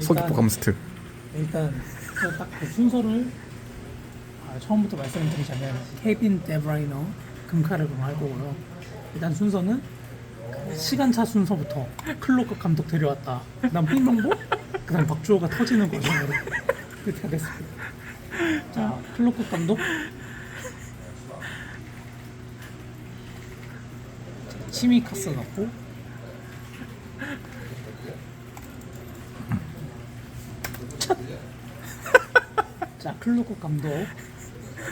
서귀포 감스트 일단 딱그 순서를 아, 처음부터 말씀드리자면 케빈 데브라이너 금카르금 할 거고요. 일단 순서는 그 시간차 순서부터 클로크 감독 데려왔다. 그다음 홍명보, 그다음 박주호가 터지는 과정으로 그렇게 하겠습니다. 자, 클로크 감독. 치미카스 넣고 클로코 감독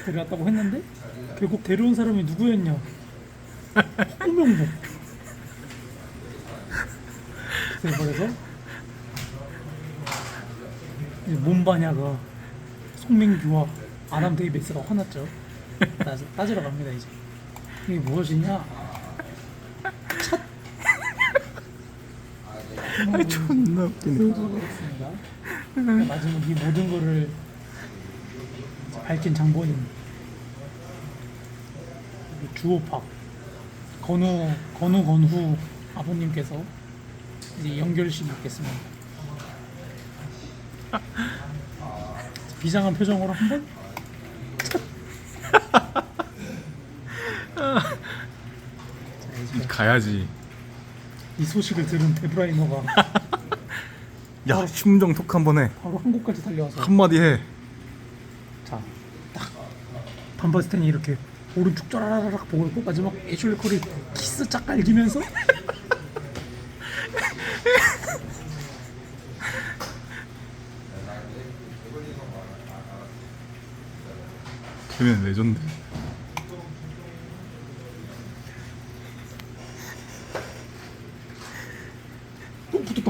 데려왔다고 했는데 결국 데려온 사람이 누구였냐? 홍명보. 그래서 몸바냐가 송민규와 아담 데이비스가 화났죠. 따지, 따지러 갑니다 이제. 이게 무엇이냐? 첫 아이 존나 웃기네. 마지막 이 모든 거를 밝힌 장본인. 주호팍. 건우 건우 건후 아버님께서 이제 연결식 있겠습니다. 비장한 표정으로 한번? 자, 이제 가야지. 이 소식을 들은 데브라이너가 야 심정 톡 한번 해. 바로 한국까지 달려와서 한마디 해. 자, 딱 반바스텐이 이렇게 오른쪽 쫘라락 보고 있고 마지막 애슐리 콜이 키스 짝 갈기면서? 걔는 레전드. 또 붙었다.